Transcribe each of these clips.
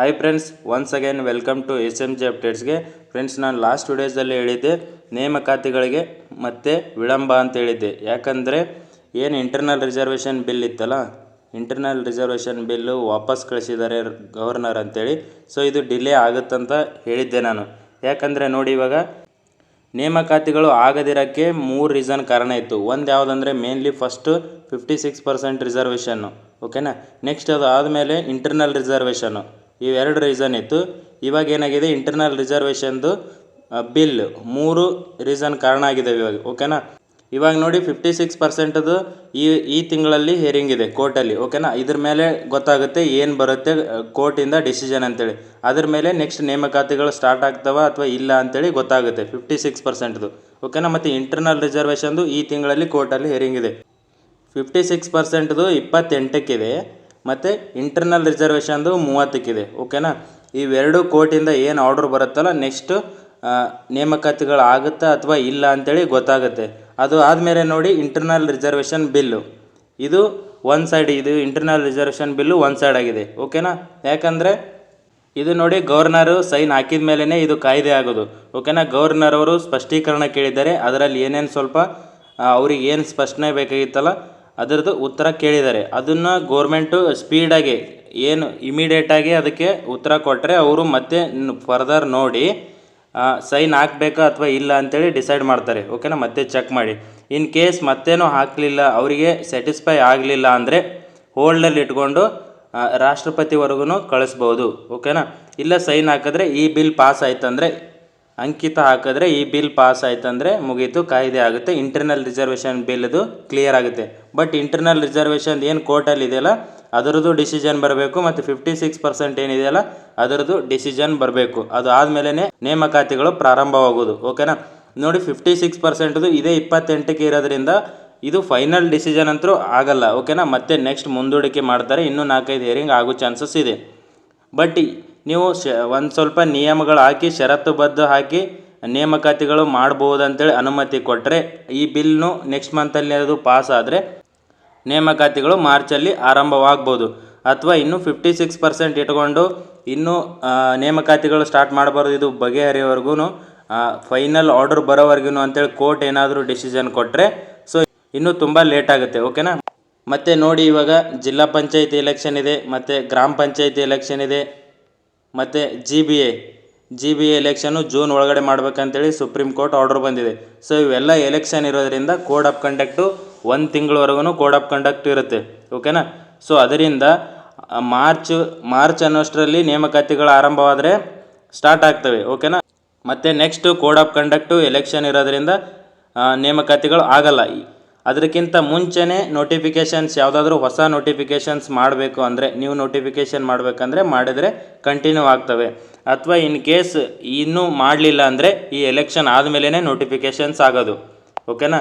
Hi friends once again welcome to S M G ಅಪ್ಡೇಟ್ಸ್ಗೆ friends ನಾನು last ವಿಡಿಯೋಸಲ್ಲಿ ಹೇಳಿದ್ದೆ, ನೇಮಕಾತಿಗಳಿಗೆ ಮತ್ತೆ ವಿಳಂಬ ಅಂತ ಹೇಳಿದ್ದೆ. ಯಾಕಂದರೆ, ಏನು ಇಂಟರ್ನಲ್ ರಿಸರ್ವೇಷನ್ ಬಿಲ್ ಇತ್ತಲ್ಲ ಇಂಟರ್ನಲ್ ರಿಸರ್ವೇಷನ್ ಬಿಲ್ಲು ವಾಪಸ್ ಕಳಿಸಿದ್ದಾರೆ ಗವರ್ನರ್ ಅಂತೇಳಿ. ಸೊ ಇದು ಡಿಲೇ ಆಗುತ್ತಂತ ಹೇಳಿದ್ದೆ ನಾನು. ಯಾಕಂದರೆ ನೋಡಿ ಇವಾಗ, ನೇಮಕಾತಿಗಳು ಆಗದಿರೋಕ್ಕೆ ಮೂರು ರೀಸನ್ ಕಾರಣ ಇತ್ತು. ಒಂದು ಯಾವುದಂದರೆ mainly first fifty six percent reservation ಓಕೆನಾ ನೆಕ್ಸ್ಟ್ ಅದು ಆದಮೇಲೆ ಇಂಟರ್ನಲ್ ರಿಸರ್ವೇಷನ್ನು ಇವೆರಡು ರೀಸನ್ ಇತ್ತು. ಇವಾಗ ಏನಾಗಿದೆ? ಇಂಟರ್ನಲ್ ರಿಸರ್ವೇಷನ್ದು ಬಿಲ್ ಮೂರು ರೀಸನ್ ಕಾರಣ ಆಗಿದೆ ಇವಾಗ. ಓಕೆನಾ ಇವಾಗ ನೋಡಿ ಫಿಫ್ಟಿ ಸಿಕ್ಸ್ ಪರ್ಸೆಂಟದು ಈ ಈ ತಿಂಗಳಲ್ಲಿ ಹೇರಿಂಗ್ ಇದೆ ಕೋರ್ಟಲ್ಲಿ ಓಕೆನಾ ಇದ್ರ ಮೇಲೆ ಗೊತ್ತಾಗುತ್ತೆ ಏನು ಬರುತ್ತೆ ಕೋರ್ಟಿಂದ ಡಿಸಿಷನ್ ಅಂತೇಳಿ. ಅದ್ರ ಮೇಲೆ ನೆಕ್ಸ್ಟ್ ನೇಮಕಾತಿಗಳು ಸ್ಟಾರ್ಟ್ ಆಗ್ತಾವ ಅಥವಾ ಇಲ್ಲ ಅಂತೇಳಿ ಗೊತ್ತಾಗುತ್ತೆ ಫಿಫ್ಟಿ ಸಿಕ್ಸ್ ಪರ್ಸೆಂಟ್ದು ಓಕೆನಾ ಮತ್ತು ಇಂಟರ್ನಲ್ ರಿಸರ್ವೇಷನ್ದು ಈ ತಿಂಗಳಲ್ಲಿ ಕೋರ್ಟಲ್ಲಿ ಹೇರಿಂಗ್ ಇದೆ. ಫಿಫ್ಟಿ ಸಿಕ್ಸ್ ಪರ್ಸೆಂಟ್ದು ಇಪ್ಪತ್ತೆಂಟಕ್ಕಿದೆ. ಮತ್ತು ಇಂಟರ್ನಲ್ ರಿಸರ್ವೇಷನ್ದು ಮೂವತ್ತಕ್ಕಿದೆ ಓಕೆನಾ ಇವೆರಡು ಕೋರ್ಟಿಂದ ಏನು ಆರ್ಡ್ರ್ ಬರುತ್ತಲ್ಲ ನೆಕ್ಸ್ಟು ನೇಮಕಾತಿಗಳು ಆಗುತ್ತಾ ಅಥವಾ ಇಲ್ಲ ಅಂತೇಳಿ ಗೊತ್ತಾಗುತ್ತೆ. ಅದು ಆದಮೇಲೆ ನೋಡಿ ಇಂಟರ್ನಲ್ ರಿಸರ್ವೇಷನ್ ಬಿಲ್ಲು ಇದು ಒನ್ ಸೈಡ್ ಇದು internal reservation bill one side ಆಗಿದೆ ಓಕೆನಾ ಯಾಕಂದರೆ ಇದು ನೋಡಿ ಗವರ್ನರು ಸೈನ್ ಹಾಕಿದ ಮೇಲೇ ಇದು ಕಾಯ್ದೆ ಆಗೋದು ಓಕೆನಾ ಗವರ್ನರ್ ಅವರು ಸ್ಪಷ್ಟೀಕರಣ ಕೇಳಿದ್ದಾರೆ, ಅದರಲ್ಲಿ ಏನೇನು ಸ್ವಲ್ಪ ಅವ್ರಿಗೆ ಏನು ಸ್ಪಷ್ಟನೆ ಬೇಕಾಗಿತ್ತಲ್ಲ ಅದರದ್ದು ಉತ್ತರ ಕೇಳಿದ್ದಾರೆ. ಅದನ್ನು ಗೋರ್ಮೆಂಟು ಸ್ಪೀಡಾಗಿ ಏನು ಇಮಿಡಿಯೇಟಾಗಿ ಅದಕ್ಕೆ ಉತ್ತರ ಕೊಟ್ಟರೆ ಅವರು ಮತ್ತೆ ಫರ್ದರ್ ನೋಡಿ ಸೈನ್ ಹಾಕ್ಬೇಕಾ ಅಥವಾ ಇಲ್ಲ ಅಂತೇಳಿ ಡಿಸೈಡ್ ಮಾಡ್ತಾರೆ. ಓಕೆನಾ ಮತ್ತೆ ಚೆಕ್ ಮಾಡಿ. ಇನ್ ಕೇಸ್ ಮತ್ತೇನೂ ಹಾಕಲಿಲ್ಲ, ಅವರಿಗೆ ಸ್ಯಾಟಿಸ್ಫೈ ಆಗಲಿಲ್ಲ ಅಂದರೆ ಹೋಲ್ಡಲ್ಲಿ ಇಟ್ಕೊಂಡು ರಾಷ್ಟ್ರಪತಿವರೆಗೂ ಕಳಿಸ್ಬೋದು. ಓಕೆನಾ ಇಲ್ಲ ಸೈನ್ ಹಾಕಿದ್ರೆ ಈ ಬಿಲ್ ಪಾಸ್ ಆಯ್ತಂದರೆ ಅಂಕಿತ ಹಾಕಿದ್ರೆ ಈ ಬಿಲ್ ಪಾಸ್ ಆಯ್ತಂದರೆ ಮುಗೀತು, ಕಾಯ್ದೆ ಆಗುತ್ತೆ. ಇಂಟರ್ನಲ್ ರಿಸರ್ವೇಷನ್ ಬಿಲ್ದು ಕ್ಲಿಯರ್ ಆಗುತ್ತೆ. ಬಟ್ ಇಂಟರ್ನಲ್ ರಿಸರ್ವೇಷನ್ ಏನು ಕೋರ್ಟಲ್ಲಿ ಇದೆಯಲ್ಲ, ಅದರದ್ದು ಡಿಸಿಷನ್ ಬರಬೇಕು ಮತ್ತು ಫಿಫ್ಟಿ ಸಿಕ್ಸ್ ಪರ್ಸೆಂಟ್ ಏನಿದೆಯಲ್ಲ, ಅದರದ್ದು ಡಿಸಿಷನ್ ಬರಬೇಕು. ಅದು ಆದಮೇಲೆ ನೇಮಕಾತಿಗಳು ಪ್ರಾರಂಭವಾಗೋದು ಓಕೆನಾ ನೋಡಿ ಫಿಫ್ಟಿ ಸಿಕ್ಸ್ ಪರ್ಸೆಂಟ್ದು ಇದೇ ಇಪ್ಪತ್ತೆಂಟಕ್ಕೆ ಇರೋದ್ರಿಂದ ಇದು ಫೈನಲ್ ಡಿಸಿಷನ್ ಅಂತೂ ಆಗಲ್ಲ. ಓಕೆನಾ ಮತ್ತೆ ನೆಕ್ಸ್ಟ್ ಮುಂದೂಡಿಕೆ ಮಾಡ್ತಾರೆ. ಇನ್ನೂ ನಾಲ್ಕೈದು ಹಿಯರಿಂಗ್ ಆಗೋ ಚಾನ್ಸಸ್ ಇದೆ. ಬಟ್ ನೀವು ಶ, ಒಂದು ಸ್ವಲ್ಪ ನಿಯಮಗಳು ಹಾಕಿ, ಷರತ್ತುಬದ್ಧ ಹಾಕಿ ನೇಮಕಾತಿಗಳು ಮಾಡ್ಬೋದು ಅಂತೇಳಿ ಅನುಮತಿ ಕೊಟ್ಟರೆ ಈ ಬಿಲ್ನು ನೆಕ್ಸ್ಟ್ ಮಂತಲ್ಲಿ ಅದು ಪಾಸ್ ಆದರೆ ನೇಮಕಾತಿಗಳು ಮಾರ್ಚಲ್ಲಿ ಆರಂಭವಾಗ್ಬೋದು. ಅಥವಾ ಇನ್ನೂ ಫಿಫ್ಟಿ ಸಿಕ್ಸ್ ಪರ್ಸೆಂಟ್ ಇಟ್ಕೊಂಡು ಇನ್ನೂ ನೇಮಕಾತಿಗಳು ಸ್ಟಾರ್ಟ್ ಮಾಡಬಾರ್ದು. ಇದು ಬಗೆಹರಿಯವರೆಗೂ ಫೈನಲ್ ಆರ್ಡರ್ ಬರೋವರೆಗೂ ಅಂತೇಳಿ ಕೋರ್ಟ್ ಏನಾದರೂ ಡಿಸಿಷನ್ ಕೊಟ್ಟರೆ ಸೊ ಇನ್ನೂ ತುಂಬ ಲೇಟ್ ಆಗುತ್ತೆ. ಓಕೆನಾ ಮತ್ತು ನೋಡಿ ಇವಾಗ ಜಿಲ್ಲಾ ಪಂಚಾಯತಿ ಎಲೆಕ್ಷನ್ ಇದೆ, ಮತ್ತು ಗ್ರಾಮ ಪಂಚಾಯತಿ ಎಲೆಕ್ಷನ್ ಇದೆ. ಮತ್ತು G B A G B A election June ಒಳಗಡೆ ಮಾಡ್ಬೇಕಂತೇಳಿ ಸುಪ್ರೀಂ ಕೋರ್ಟ್ ಆರ್ಡರ್ ಬಂದಿದೆ. ಸೊ ಇವೆಲ್ಲ ಎಲೆಕ್ಷನ್ ಇರೋದ್ರಿಂದ ಕೋಡ್ ಆಫ್ ಕಂಡಕ್ಟು ಒಂದು ತಿಂಗಳವರೆಗೂ ಕೋಡ್ ಆಫ್ ಕಂಡಕ್ಟ್ ಇರುತ್ತೆ. ಓಕೆನಾ ಸೊ ಅದರಿಂದ ಮಾರ್ಚ್ ಮಾರ್ಚ್ ಅನ್ನೋಷ್ಟರಲ್ಲಿ ನೇಮಕಾತಿಗಳು ಆರಂಭವಾದರೆ ಸ್ಟಾರ್ಟ್ ಆಗ್ತವೆ. ಓಕೆನಾ ಮತ್ತು next code of conduct election ಇರೋದರಿಂದ ನೇಮಕಾತಿಗಳು ಆಗಲ್ಲ. ಅದಕ್ಕಿಂತ ಮುಂಚೆನೇ ನೋಟಿಫಿಕೇಷನ್ಸ್ ಯಾವುದಾದ್ರೂ ಹೊಸ ನೋಟಿಫಿಕೇಷನ್ಸ್ ಮಾಡಬೇಕು ಅಂದರೆ ನೀವು ನೋಟಿಫಿಕೇಷನ್ ಮಾಡಬೇಕಂದ್ರೆ ಮಾಡಿದರೆ ಕಂಟಿನ್ಯೂ ಆಗ್ತವೆ. ಅಥವಾ ಇನ್ ಕೇಸ್ ಇನ್ನೂ ಮಾಡಲಿಲ್ಲ ಅಂದರೆ ಈ ಎಲೆಕ್ಷನ್ ಆದಮೇಲೇ ನೋಟಿಫಿಕೇಷನ್ಸ್ ಆಗೋದು. ಓಕೆನಾ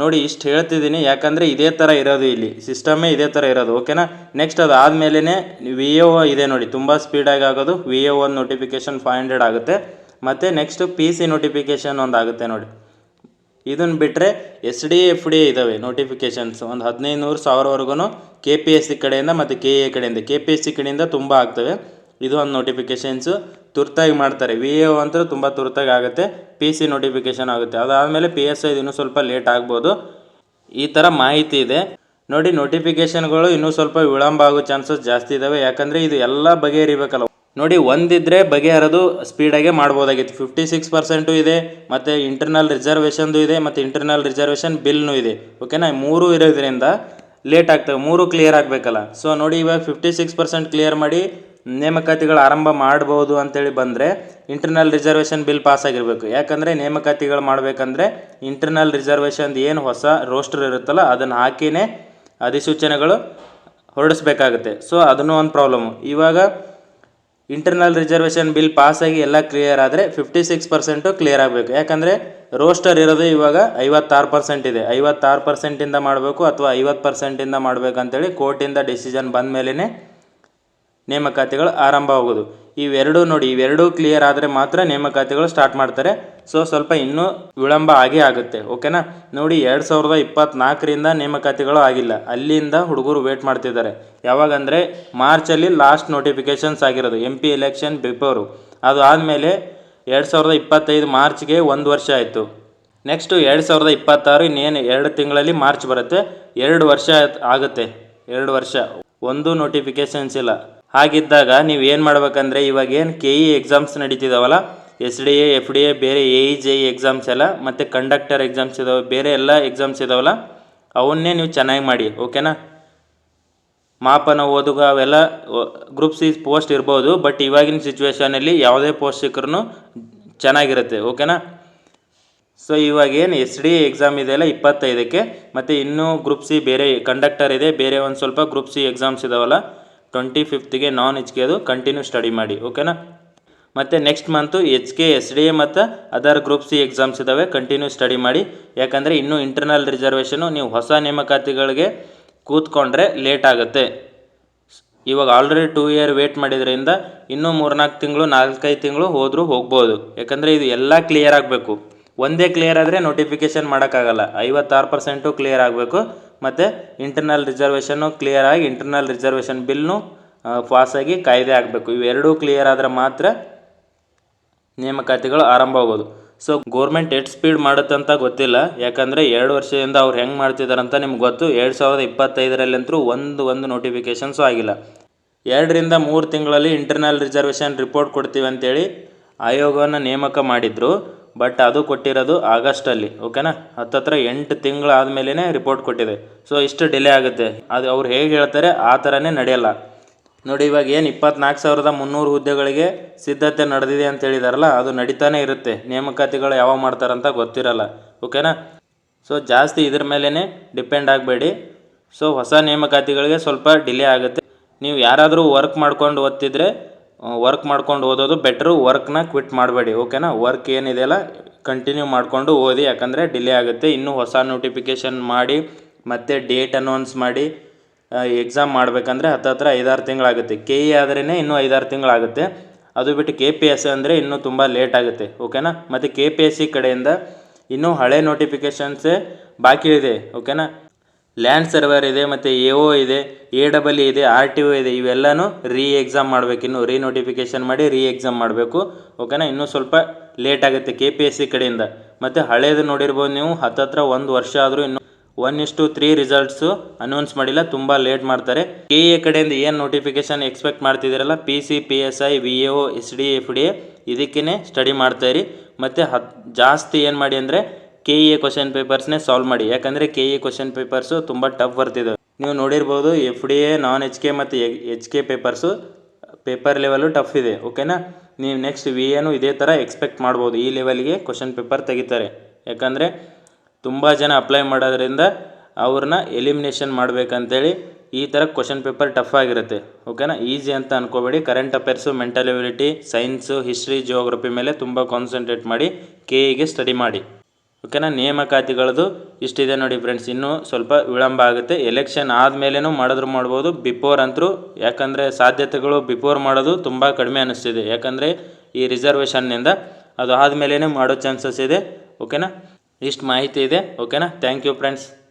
ನೋಡಿ, ಇಷ್ಟು ಹೇಳ್ತಿದ್ದೀನಿ. ಯಾಕಂದರೆ ಇದೇ ಥರ ಇರೋದು ಇಲ್ಲಿ. ಸಿಸ್ಟಮೇ ಇದೇ ಥರ ಇರೋದು. ಓಕೆನಾ ನೆಕ್ಸ್ಟ್ ಅದು ಆದಮೇಲೆ ವಿ ಎ ಒ ಇದೆ ನೋಡಿ. ತುಂಬ ಸ್ಪೀಡಾಗಿ ಆಗೋದು. V A one notification five hundred ಆಗುತ್ತೆ. ಮತ್ತು ನೆಕ್ಸ್ಟ್ ಪಿ ಸಿ ನೋಟಿಫಿಕೇಷನ್ ಒಂದು ಆಗುತ್ತೆ ನೋಡಿ. ಇದನ್ನು ಬಿಟ್ಟರೆ ಎಸ್ ಡಿ ಎಫ್ ಡಿ ಇದ್ದಾವೆ ನೋಟಿಫಿಕೇಷನ್ಸ್ ಒಂದು ಹದಿನೈದು ನೂರು ಸಾವಿರವರೆಗೂ ಕೆ ಪಿ ಎಸ್ ಸಿ ಕಡೆಯಿಂದ ಮತ್ತು ಕೆ ಎ ಕಡೆಯಿಂದ. ಕೆ ಪಿ ಎಸ್ ಸಿ ಕಡೆಯಿಂದ ತುಂಬ ಆಗ್ತವೆ. ಇದು ಒಂದು ನೋಟಿಫಿಕೇಷನ್ಸು ತುರ್ತಾಗಿ ಮಾಡ್ತಾರೆ. ವಿ ಎ ಅಂತೂ ತುಂಬ ತುರ್ತಾಗಿ ಆಗುತ್ತೆ. ಪಿ ಸಿ ನೋಟಿಫಿಕೇಶನ್ ಆಗುತ್ತೆ. ಅದಾದಮೇಲೆ ಪಿ ಎಸ್ ಐದು ಇನ್ನೂ ಸ್ವಲ್ಪ ಲೇಟ್ ಆಗ್ಬೋದು. ಈ ಥರ ಮಾಹಿತಿ ಇದೆ. ನೋಡಿ ನೋಟಿಫಿಕೇಷನ್ಗಳು ಇನ್ನೂ ಸ್ವಲ್ಪ ವಿಳಂಬ ಆಗೋ ಚಾನ್ಸಸ್ ಜಾಸ್ತಿ ಇದ್ದಾವೆ ಯಾಕಂದರೆ ಇದು ಎಲ್ಲ ಬಗೆಹರಿಬೇಕಲ್ಲ. ನೋಡಿ, ಒಂದಿದ್ರೆ ಬಗೆಹರೋದು ಸ್ಪೀಡಾಗೆ ಮಾಡ್ಬೋದಾಗಿತ್ತು. ಫಿಫ್ಟಿ ಸಿಕ್ಸ್ ಪರ್ಸೆಂಟು ಇದೆ, ಮತ್ತು ಇಂಟರ್ನಲ್ ರಿಸರ್ವೇಷನ್ದು ಇದೆ, ಮತ್ತು ಇಂಟರ್ನಲ್ ರಿಸರ್ವೇಷನ್ ಬಿಲ್ನೂ ಇದೆ. ಓಕೆನಾ ಮೂರು ಇರೋದ್ರಿಂದ ಲೇಟ್ ಆಗ್ತವೆ, ಮೂರು ಕ್ಲಿಯರ್ ಆಗಬೇಕಲ್ಲ. ಸೊ ನೋಡಿ, ಇವಾಗ ಫಿಫ್ಟಿ ಸಿಕ್ಸ್ ಪರ್ಸೆಂಟ್ ಕ್ಲಿಯರ್ ಮಾಡಿ ನೇಮಕಾತಿಗಳು ಆರಂಭ ಮಾಡ್ಬೋದು ಅಂತೇಳಿ ಬಂದರೆ ಇಂಟರ್ನಲ್ ರಿಸರ್ವೇಷನ್ ಬಿಲ್ ಪಾಸ್ ಆಗಿರಬೇಕು. ಯಾಕಂದರೆ ನೇಮಕಾತಿಗಳು ಮಾಡಬೇಕಂದ್ರೆ ಇಂಟರ್ನಲ್ ರಿಸರ್ವೇಷನ್ ಏನು ಹೊಸ ರೋಸ್ಟರ್ ಇರುತ್ತಲ್ಲ, ಅದನ್ನು ಹಾಕಿನೇ ಅಧಿಸೂಚನೆಗಳು ಹೊರಡಿಸಬೇಕಾಗುತ್ತೆ. ಸೊ ಅದನ್ನು ಒಂದು ಪ್ರಾಬ್ಲಮ್ಮು ಇವಾಗ ಇಂಟರ್ನಲ್ ರಿಸರ್ವೇಷನ್ ಬಿಲ್ ಪಾಸಾಗಿ ಎಲ್ಲ ಕ್ಲಿಯರ್ ಆದರೆ ಫಿಫ್ಟಿ ಸಿಕ್ಸ್ ಪರ್ಸೆಂಟು ಕ್ಲಿಯರ್ ಆಗಬೇಕು. ಯಾಕಂದರೆ ರೋಸ್ಟರ್ ಇರೋದು ಇವಾಗ ಐವತ್ತಾರು ಪರ್ಸೆಂಟ್ ಇದೆ. ಐವತ್ತಾರು ಪರ್ಸೆಂಟಿಂದ ಮಾಡಬೇಕು ಅಥವಾ ಐವತ್ತು ಪರ್ಸೆಂಟಿಂದ ಮಾಡಬೇಕಂತೇಳಿ ಕೋರ್ಟಿಂದ ಡಿಸಿಷನ್ ಬಂದ ಮೇಲೇ ನೇಮಕಾತಿಗಳು ಆರಂಭ ಆಗೋದು ಇವೆರಡೂ ನೋಡಿ, ಇವೆರಡೂ ಕ್ಲಿಯರ್ ಆದರೆ ಮಾತ್ರ ನೇಮಕಾತಿಗಳು ಸ್ಟಾರ್ಟ್ ಮಾಡ್ತಾರೆ. ಸೊ ಸ್ವಲ್ಪ ಇನ್ನೂ ವಿಳಂಬ ಆಗೇ ಆಗುತ್ತೆ ಓಕೆನಾ ನೋಡಿ, ಎರಡು ಸಾವಿರದ ಇಪ್ಪತ್ತ್ನಾಲ್ಕರಿಂದ ನೇಮಕಾತಿಗಳು ಆಗಿಲ್ಲ. ಅಲ್ಲಿಂದ ಹುಡುಗರು ವೇಟ್ ಮಾಡ್ತಿದ್ದಾರೆ. ಯಾವಾಗಂದರೆ, ಮಾರ್ಚಲ್ಲಿ ಲಾಸ್ಟ್ ನೋಟಿಫಿಕೇಷನ್ಸ್ ಆಗಿರೋದು ಎಂ ಪಿ ಎಲೆಕ್ಷನ್ ಬಿಫೋರು ಅದು ಆದಮೇಲೆ ಎರಡು ಸಾವಿರದ ಇಪ್ಪತ್ತೈದು ಮಾರ್ಚ್ಗೆ ಒಂದು ವರ್ಷ ಆಯಿತು. ನೆಕ್ಸ್ಟು ಎರಡು ಸಾವಿರದ ಇಪ್ಪತ್ತಾರು ಇನ್ನೇನು ಎರಡು ತಿಂಗಳಲ್ಲಿ ಮಾರ್ಚ್ ಬರುತ್ತೆ. ಎರಡು ವರ್ಷ ಆಗುತ್ತೆ. ಎರಡು ವರ್ಷ. ಒಂದು ನೋಟಿಫಿಕೇಷನ್ಸ್ ಇಲ್ಲ. ಹಾಗಿದ್ದಾಗ ನೀವು ಏನು ಮಾಡ್ಬೇಕಂದ್ರೆ ಇವಾಗ ಏನು K E exams ನಡೀತಿದಾವಲ್ಲ? S D A F D A ಬೇರೆ A E J E exams ಎಲ್ಲ, ಮತ್ತು ಕಂಡಕ್ಟರ್ ಎಕ್ಸಾಮ್ಸ್ ಇದಾವೆ, ಬೇರೆ ಎಲ್ಲ ಎಕ್ಸಾಮ್ಸ್ ಇದಾವಲ್ಲ, ಅವನ್ನೇ ನೀವು ಚೆನ್ನಾಗಿ ಮಾಡಿ ಓಕೆನಾ ಮಾಪನ, ಓದುಗ ಅವೆಲ್ಲ ಗ್ರೂಪ್ ಸಿ ಪೋಸ್ಟ್ ಇರ್ಬೋದು ಬಟ್ ಇವಾಗಿನ ಸಿಚುವೇಶನಲ್ಲಿ ಯಾವುದೇ ಪೋಸ್ಟ್ ಸಿಕ್ಕರೂ ಚೆನ್ನಾಗಿರುತ್ತೆ ಓಕೆನಾ ಸೊ ಇವಾಗ ಏನು ಎಸ್ ಡಿ ಎಕ್ಸಾಮ್ ಇದೆಯಲ್ಲ ಇಪ್ಪತ್ತೈದಕ್ಕೆ, ಮತ್ತು ಇನ್ನೂ ಗ್ರೂಪ್ ಸಿ ಬೇರೆ ಕಂಡಕ್ಟರ್ ಇದೆ, ಬೇರೆ ಒಂದು ಸ್ವಲ್ಪ ಗ್ರೂಪ್ ಸಿ ಎಕ್ಸಾಮ್ಸ್ ಇದಾವಲ್ಲ ಟ್ವೆಂಟಿ ಫಿಫ್ತ್ಗೆ ನಾನ್ ಎಚ್ ಕೆ ಅದು ಕಂಟಿನ್ಯೂ ಸ್ಟಡಿ ಮಾಡಿ ಓಕೆನಾ ಮತ್ತು next month H K S D A ಮತ್ತು ಅದರ್ ಗ್ರೂಪ್ ಸಿ ಎಕ್ಸಾಮ್ಸ್ ಇದ್ದಾವೆ ಕಂಟಿನ್ಯೂ ಸ್ಟಡಿ ಮಾಡಿ. ಯಾಕಂದರೆ ಇನ್ನೂ ಇಂಟರ್ನಲ್ ರಿಸರ್ವೇಷನು ನೀವು ಹೊಸ ನೇಮಕಾತಿಗಳಿಗೆ ಕೂತ್ಕೊಂಡ್ರೆ ಲೇಟ್ ಆಗುತ್ತೆ. ಇವಾಗ ಆಲ್ರೆಡಿ ಟೂ ಇಯರ್ ವೇಟ್ ಮಾಡಿದ್ರಿಂದ ಇನ್ನೂ ಮೂರ್ನಾಲ್ಕು ತಿಂಗಳು, ನಾಲ್ಕೈದು ತಿಂಗಳು ಹೋದರೂ ಹೋಗ್ಬೋದು. ಯಾಕಂದರೆ ಇದು ಎಲ್ಲ ಕ್ಲಿಯರ್ ಆಗಬೇಕು. ಒಂದೇ ಕ್ಲಿಯರ್ ಆದರೆ ನೋಟಿಫಿಕೇಷನ್ ಮಾಡೋಕ್ಕಾಗಲ್ಲ. ಐವತ್ತಾರು ಪರ್ಸೆಂಟು ಕ್ಲಿಯರ್ ಆಗಬೇಕು. ಮತ್ತು ಇಂಟರ್ನಲ್ ರಿಸರ್ವೇಷನ್ನು ಕ್ಲಿಯರ್ ಆಗಿ ಇಂಟರ್ನಲ್ ರಿಸರ್ವೇಷನ್ ಬಿಲ್ನು ಪಾಸಾಗಿ ಕಾಯ್ದೆ ಆಗಬೇಕು. ಇವೆರಡೂ ಕ್ಲಿಯರ್ ಆದರೆ ಮಾತ್ರ ನೇಮಕಾತಿಗಳು ಆರಂಭ ಆಗೋದು. ಸೊ ಗೋರ್ಮೆಂಟ್ ಎಷ್ಟು ಸ್ಪೀಡ್ ಮಾಡುತ್ತಂತ ಗೊತ್ತಿಲ್ಲ. ಯಾಕಂದರೆ ಎರಡು ವರ್ಷದಿಂದ ಅವ್ರು ಹೆಂಗೆ ಅಂತ ನಿಮ್ಗೆ ಗೊತ್ತು. ಎರಡು ಸಾವಿರದ ಇಪ್ಪತ್ತೈದರಲ್ಲಂತೂ ಒಂದು ಒಂದು ನೋಟಿಫಿಕೇಷನ್ಸು ಆಗಿಲ್ಲ. ಎರಡರಿಂದ ಮೂರು ತಿಂಗಳಲ್ಲಿ ಇಂಟರ್ನಲ್ ರಿಸರ್ವೇಷನ್ ರಿಪೋರ್ಟ್ ಕೊಡ್ತೀವಿ ಅಂತೇಳಿ ಆಯೋಗವನ್ನು ನೇಮಕ ಮಾಡಿದ್ರು. ಬಟ್ ಅದು ಕೊಟ್ಟಿರೋದು ಆಗಸ್ಟಲ್ಲಿ ಓಕೆನಾ ಹತ್ತತ್ರ ಎಂಟು ತಿಂಗಳಾದಮೇಲೆ ರಿಪೋರ್ಟ್ ಕೊಟ್ಟಿದೆ. ಸೊ ಇಷ್ಟು ಡಿಲೇ ಆಗುತ್ತೆ. ಅದು ಅವ್ರು ಹೇಗೆ ಹೇಳ್ತಾರೆ, ಆ ಥರನೇ ನಡೆಯಲ್ಲ. ನೋಡಿ, ಇವಾಗ ಏನು ಇಪ್ಪತ್ನಾಲ್ಕು ಸಾವಿರದ ಮುನ್ನೂರು ಹುದ್ದೆಗಳಿಗೆ ಸಿದ್ಧತೆ ನಡೆದಿದೆ ಅಂತ ಹೇಳಿದಾರಲ್ಲ, ಅದು ನಡೀತಾನೆ ಇರುತ್ತೆ. ನೇಮಕಾತಿಗಳು ಯಾವಾಗ ಮಾಡ್ತಾರಂತ ಗೊತ್ತಿರಲ್ಲ ಓಕೆನಾ ಸೊ ಜಾಸ್ತಿ ಇದ್ರ ಮೇಲೇ ಡಿಪೆಂಡ್ ಆಗಬೇಡಿ. ಸೊ ಹೊಸ ನೇಮಕಾತಿಗಳಿಗೆ ಸ್ವಲ್ಪ ಡಿಲೇ ಆಗುತ್ತೆ. ನೀವು ಯಾರಾದರೂ ವರ್ಕ್ ಮಾಡ್ಕೊಂಡು ಓದ್ತಿದ್ರೆ ವರ್ಕ್ ಮಾಡ್ಕೊಂಡು ಓದೋದು ಬೆಟ್ರು ವರ್ಕ್ನ ಕ್ವಿಟ್ ಮಾಡಬೇಡಿ ಓಕೆನಾ ವರ್ಕ್ ಏನಿದೆಯಲ್ಲ ಕಂಟಿನ್ಯೂ ಮಾಡಿಕೊಂಡು ಓದಿ, ಯಾಕಂದರೆ ಡಿಲೇ ಆಗುತ್ತೆ. ಇನ್ನೂ ಹೊಸ ನೋಟಿಫಿಕೇಷನ್ ಮಾಡಿ, ಮತ್ತೆ ಡೇಟ್ ಅನೌನ್ಸ್ ಮಾಡಿ ಎಕ್ಸಾಮ್ ಮಾಡಬೇಕಂದ್ರೆ ಹತ್ತತ್ರ ಐದಾರು ತಿಂಗಳಾಗುತ್ತೆ. ಕೆ ಇ ಆದ್ರೇ ಇನ್ನೂ ಐದಾರು ತಿಂಗಳಾಗುತ್ತೆ. ಅದು ಬಿಟ್ಟು ಕೆ ಪಿ ಎಸ್ ಅಂದರೆ ಇನ್ನೂ ತುಂಬ ಲೇಟ್ ಆಗುತ್ತೆ ಓಕೆನಾ ಮತ್ತು ಕೆ ಪಿ ಎಸ್ ಸಿ ಕಡೆಯಿಂದ ಇನ್ನೂ ಹಳೆ ನೋಟಿಫಿಕೇಷನ್ಸೇ ಬಾಕಿ ಇದೆ ಓಕೆನಾ ಲ್ಯಾಂಡ್ ಸರ್ವರ್ ಇದೆ, ಮತ್ತು ಎ ಒ ಇದೆ, ಎ ಡಬಲ್ ಇದೆ, ಆರ್ ಟಿ ಒ ಇದೆ, ಇವೆಲ್ಲನೂ ರೀ ಎಕ್ಸಾಮ್ ಮಾಡಬೇಕು. ಇನ್ನು ರೀ ನೋಟಿಫಿಕೇಷನ್ ಮಾಡಿ ರೀ ಎಕ್ಸಾಮ್ ಮಾಡಬೇಕು ಓಕೆನಾ ಇನ್ನೂ ಸ್ವಲ್ಪ ಲೇಟ್ ಆಗುತ್ತೆ ಕೆ ಪಿ ಎಸ್ ಸಿ ಕಡೆಯಿಂದ. ಮತ್ತು ಹಳೇದು ನೋಡಿರ್ಬೋದು ನೀವು, ಹತ್ತತ್ರ ಒಂದು ವರ್ಷ ಆದರೂ ಇನ್ನು ಒನ್ ಇಷ್ಟು ತ್ರೀ ರಿಸಲ್ಟ್ಸು ಅನೌನ್ಸ್ ಮಾಡಿಲ್ಲ, ತುಂಬ ಲೇಟ್ ಮಾಡ್ತಾರೆ. ಕೆ ಎ ಕಡೆಯಿಂದ ಏನು notification expect ಮಾಡ್ತಿದ್ದೀರಲ್ಲ? P C P S I V A O S D F D A ಇದಕ್ಕೇ ಸ್ಟಡಿ ಮಾಡ್ತಾಯಿರಿ ಮತ್ತು ಹತ್, ಜಾಸ್ತಿ ಏನು ಮಾಡಿ ಅಂದರೆ ಕೆ ಇ ಎ ಕ್ವಶನ್ ಪೇಪರ್ಸ್ನೇ ಸಾಲ್ವ್ ಮಾಡಿ. ಯಾಕಂದರೆ ಕೆ ಇ ಕ್ವಶನ್ ಪೇಪರ್ಸು ತುಂಬ ಟಫ್ ಬರ್ತಿದೆ ನೀವು ನೋಡಿರ್ಬೋದು F D A non H K ಮತ್ತು H K papers paper level tough ಇದೆ. ಓಕೆನಾ ನೀವು ನೆಕ್ಸ್ಟ್ ವಿ ಎನು ಇದೇ ಥರ ಎಕ್ಸ್ಪೆಕ್ಟ್ ಮಾಡ್ಬೋದು. ಈ ಲೆವೆಲ್ಗೆ ಕ್ವಶನ್ ಪೇಪರ್ ತೆಗಿತಾರೆ. ಯಾಕಂದರೆ ತುಂಬ ಜನ ಅಪ್ಲೈ ಮಾಡೋದ್ರಿಂದ ಅವ್ರನ್ನ ಎಲಿಮಿನೇಷನ್ ಮಾಡಬೇಕಂತೇಳಿ ಈ ಥರ ಕ್ವಶನ್ ಪೇಪರ್ ಟಫ್ ಆಗಿರುತ್ತೆ. ಓಕೆನಾ ಈಸಿ ಅಂತ ಅನ್ಕೋಬೇಡಿ. Current affairs mental ability science history geography ಮೇಲೆ ತುಂಬ ಕಾನ್ಸಂಟ್ರೇಟ್ ಮಾಡಿ ಕೆ ಇಗೆ ಸ್ಟಡಿ ಮಾಡಿ. ಓಕೆನಾ? ನೇಮಕಾತಿಗಳದು ಇಷ್ಟಿದೆ ನೋಡಿ ಫ್ರೆಂಡ್ಸ್ ಇನ್ನೂ ಸ್ವಲ್ಪ ವಿಳಂಬ ಆಗುತ್ತೆ. ಎಲೆಕ್ಷನ್ ಆದಮೇಲೆನೂ ಮಾಡಿದ್ರು ಮಾಡ್ಬೋದು ಬಿಫೋರ್ ಅಂತರೂ ಯಾಕಂದರೆ ಸಾಧ್ಯತೆಗಳು ಬಿಫೋರ್ ಮಾಡೋದು ತುಂಬ ಕಡಿಮೆ ಅನ್ನಿಸ್ತಿದೆ ಯಾಕಂದರೆ ಈ ರಿಸರ್ವೇಷನ್ನಿಂದ ಅದು ಆದಮೇಲೇ ಮಾಡೋ ಚಾನ್ಸಸ್ ಇದೆ. ಓಕೆನಾ? ಇಷ್ಟು ಮಾಹಿತಿ ಇದೆ. ಓಕೆನಾ? Thank you friends